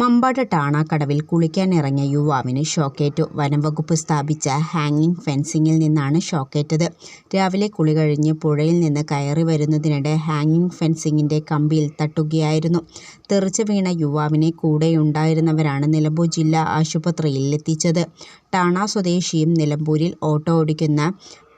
Mampad ടാണാക്കടവിൽ കുളിക്കാനിറങ്ങിയ യുവാവിന് ഷോക്കേറ്റു. വനംവകുപ്പ് സ്ഥാപിച്ച ഹാങ്ങിങ് ഫെൻസിങ്ങിൽ നിന്നാണ് ഷോക്കേറ്റത്. രാവിലെ കുളി കഴിഞ്ഞ് പുഴയിൽ നിന്ന് കയറി വരുന്നതിനിടെ ഹാങ്ങിങ് ഫെൻസിങ്ങിന്റെ കമ്പിയിൽ തട്ടുകയായിരുന്നു. തെറിച്ചു വീണ യുവാവിനെ കൂടെയുണ്ടായിരുന്നവരാണ് നിലമ്പൂർ ജില്ലാ ആശുപത്രിയിൽ എത്തിച്ചത് ടാണ സ്വദേശിയും നിലമ്പൂരിൽ ഓട്ടോ ഓടിക്കുന്ന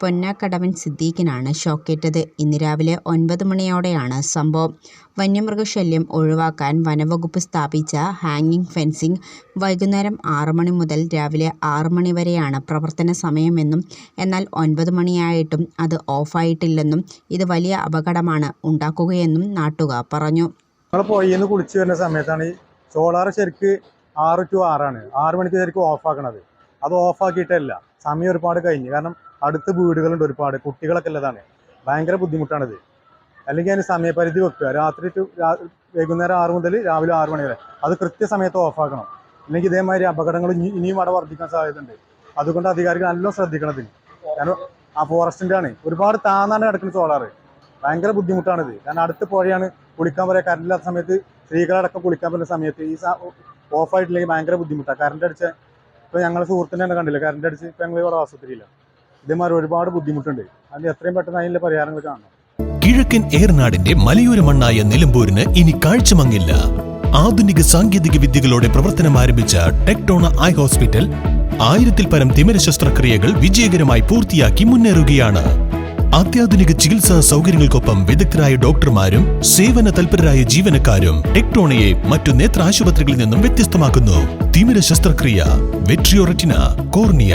പൊന്നാക്കടവൻ സിദ്ദീഖിനാണ് ഷോക്കേറ്റത്. ഇന്ന് രാവിലെ ഒൻപത് മണിയോടെയാണ് സംഭവം. വന്യമൃഗശല്യം ഒഴിവാക്കാൻ വനവകുപ്പ് സ്ഥാപിച്ച ഹാങ്ങിങ് ഫെൻസിംഗ് വൈകുന്നേരം ആറ് മണി മുതൽ രാവിലെ ആറ് മണി വരെയാണ് പ്രവർത്തന സമയമെന്നും എന്നാൽ ഒൻപത് മണിയായിട്ടും അത് ഓഫായിട്ടില്ലെന്നും ഇത് വലിയ അപകടമാണ് ഉണ്ടാക്കുകയെന്നും നാട്ടുകാർ പറഞ്ഞു. നമ്മൾ കുളിച്ച് വരുന്ന സമയത്താണ് ഈ സോളാർ ശരിക്ക് ആറ് ടു ആറാണ്. ആറ് മണിക്ക് ശരിക്കും ഓഫാക്കണത്. അത് ഓഫാക്കിയിട്ടല്ല. സമയം ഒരുപാട് കഴിഞ്ഞു. കാരണം അടുത്ത വീടുകളുണ്ട് ഒരുപാട് കുട്ടികളൊക്കെ ഉള്ളതാണ്. ഭയങ്കര ബുദ്ധിമുട്ടാണിത്. അല്ലെങ്കിൽ അതിന് സമയപരിധി വെക്കുക. രാത്രി ടു വൈകുന്നേരം ആറ് മുതൽ രാവിലെ ആറ് മണി വരെ. അത് കൃത്യസമയത്ത് ഓഫാക്കണം അല്ലെങ്കിൽ ഇതേമാതിരി അപകടങ്ങൾ ഇനി ഇനിയും അവിടെ വർദ്ധിക്കാൻ സാധ്യതയുണ്ട്. അതുകൊണ്ട് അധികാരികൾ നല്ലോണം ശ്രദ്ധിക്കണത് കാരണം ആ ഫോറസ്റ്റിന്റെ ആണ്. ഒരുപാട് താന്നാണ് കിടക്കുന്ന സോളാറ് ഭയങ്കര ബുദ്ധിമുട്ടാണിത്. കാരണം അടുത്ത് പുഴയാണ്. കുളിക്കാൻ പറയാം കറണ്ടില്ലാത്ത സമയത്ത് സ്ത്രീകളടക്കം കുളിക്കാൻ പറ്റുന്ന സമയത്ത് ഈ ഓഫായിട്ടില്ലെങ്കിൽ ഭയങ്കര ബുദ്ധിമുട്ടാണ് കറണ്ട് അടിച്ച ഇപ്പം ഞങ്ങളുടെ സുഹൃത്തിനെ തന്നെ കണ്ടില്ല? കറണ്ട് അടിച്ച് ഇപ്പം ഞങ്ങൾ ഇവിടെ ആശുപത്രിയില്ല ഇതേമാതിരി ഒരുപാട് ബുദ്ധിമുട്ടുണ്ട്. അതിന് എത്രയും പെട്ടെന്ന് അതിന്റെ പരിഹാരങ്ങൾ കാണണം. കിഴക്കൻ ഏർനാടിന്റെ മലയോര മണ്ണായ നിലമ്പൂരിന് ഇനി കാഴ്ചമങ്ങില്ല. ആധുനിക സാങ്കേതിക വിദ്യകളോടെ പ്രവർത്തനം ആരംഭിച്ച ടെക്ടോണ ഐ ഹോസ്പിറ്റൽ ആയിരത്തിൽ പരം തിമിര ശസ്ത്രക്രിയകൾ വിജയകരമായി പൂർത്തിയാക്കി മുന്നേറുകയാണ്. അത്യാധുനിക ചികിത്സാ സൗകര്യങ്ങൾക്കൊപ്പം വിദഗ്ധരായ ഡോക്ടർമാരും സേവന തൽപരരായ ജീവനക്കാരും ടെക്ടോണയെ മറ്റു നേത്ര ആശുപത്രികളിൽ നിന്നും വ്യത്യസ്തമാക്കുന്നു. തിമിര ശസ്ത്രക്രിയ vitreoretina cornea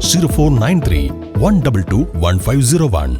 Zero four nine three one double two one five zero one